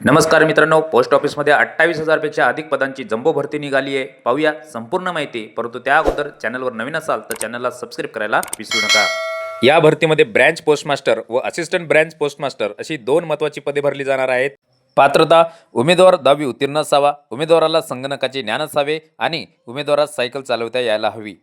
नमस्कार मित्रांनो पोस्ट ऑफिसमध्ये अठ्ठावीस हजारपेक्षा अधिक पदांची जम्बो भरती निघाली आहे. पाहूया संपूर्ण माहिती परंतु त्या अगोदर चॅनलवर नवीन असाल तर चॅनलला सबस्क्राईब करायला विसरू नका. या भरतीमध्ये ब्रँच पोस्टमास्टर व असिस्टंट ब्रँच पोस्टमास्टर अशी दोन महत्त्वाची पदे भरली जाणार आहेत. पात्रता उमेदवार दहावी उत्तीर्ण असावा उमेदवाराला संगणकाचे ज्ञान असावे आणि उमेदवारास सायकल चालवता यायला हवी.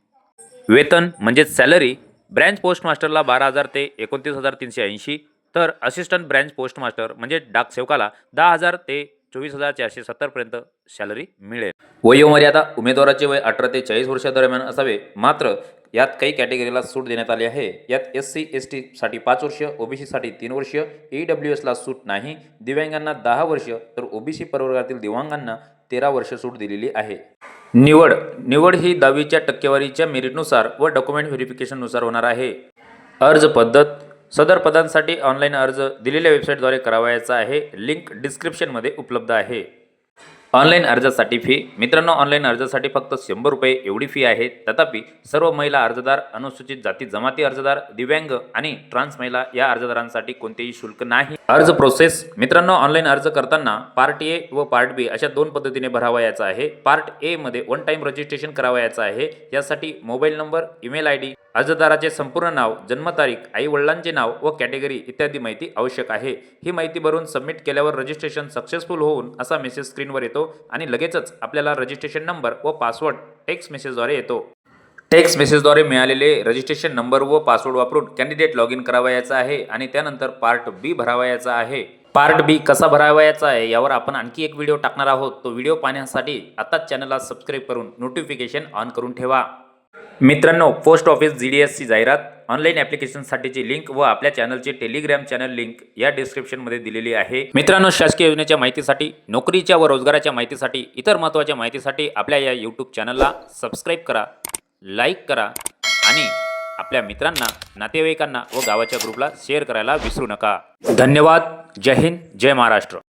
वेतन म्हणजेच सॅलरी ब्रँच पोस्टमास्टरला बारा हजार ते एकोणतीस हजार तीनशे ऐंशी तर असिस्टंट ब्रँच पोस्ट मास्टर म्हणजे डाक सेवकाला दहा हजार ते चोवीस हजार चारशे सत्तरपर्यंत सॅलरी मिळेल. वयोमर्यादा उमेदवाराचे वय अठरा ते चाळीस वर्षादरम्यान असावे. मात्र यात काही कॅटेगरीला सूट देण्यात आली आहे. यात एस सी एस टीसाठी पाच वर्ष ओबीसीसाठी तीन वर्ष ई डब्ल्यू एसला सूट नाही. दिव्यांगांना दहा वर्ष तर ओबीसी प्रवर्गातील दिव्यांगांना तेरा वर्ष सूट दिलेली आहे. निवड. निवड ही दहावीच्या टक्केवारीच्या मेरिटनुसार व डॉक्युमेंट व्हेरिफिकेशननुसार होणार आहे. अर्ज पद्धत सदर पदांसाठी ऑनलाईन अर्ज दिलेल्या वेबसाईटद्वारे करावयाचा आहे. लिंक डिस्क्रिप्शनमध्ये उपलब्ध आहे. ऑनलाईन अर्जासाठी फी मित्रांनो ऑनलाईन अर्जासाठी फक्त शंभर रुपये एवढी फी आहे. तथापि सर्व महिला अर्जदार अनुसूचित जाती जमाती अर्जदार दिव्यांग आणि ट्रान्स महिला या अर्जदारांसाठी कोणतेही शुल्क नाही. अर्ज प्रोसेस मित्रांनो ऑनलाईन अर्ज करताना पार्ट ए व पार्ट बी अशा दोन पद्धतीने भरावयाचा आहे. पार्ट ए मध्ये वन टाइम रजिस्ट्रेशन करावयाचं आहे. यासाठी mobile number email I D अर्जदाराचे संपूर्ण नाव जन्मतारीख आई वडिलांचे नाव व कॅटेगरी इत्यादी माहिती आवश्यक आहे. ही माहिती भरून सबमिट केल्यावर रजिस्ट्रेशन सक्सेसफुल होऊन असा मेसेज स्क्रीनवर येतो. आणि लगेचच आपल्याला रजिस्ट्रेशन नंबर व पासवर्ड टेक्स्ट मेसेजद्वारे येतो. टेक्स्ट मेसेजद्वारे मिळालेले रजिस्ट्रेशन नंबर व पासवर्ड वापरून कॅन्डिडेट लॉग इन करावयाचा आहे आणि त्यानंतर पार्ट बी भरावयाचा आहे. पार्ट बी कसा भरावयाचा आहे यावर आपण आणखी एक व्हिडिओ टाकणार आहोत. तो व्हिडिओ पाहण्यासाठी आताच चॅनलला सबस्क्राईब करून नोटिफिकेशन ऑन करून ठेवा. मित्रांनो पोस्ट ऑफिस जी डी एसची जाहिरात ऑनलाईन ॲप्लिकेशनसाठीची लिंक व आपल्या चॅनलची टेलिग्राम चॅनल लिंक या डिस्क्रिप्शनमध्ये दिलेली आहे. मित्रांनो शासकीय योजनेच्या माहितीसाठी नोकरीच्या व रोजगाराच्या माहितीसाठी इतर महत्त्वाच्या माहितीसाठी आपल्या या यूट्यूब चॅनलला सबस्क्राईब करा लाईक करा आणि आपल्या मित्रांना नातेवाईकांना व गावाच्या ग्रुपला शेअर करायला विसरू नका. धन्यवाद. जय हिंद. जय महाराष्ट्र.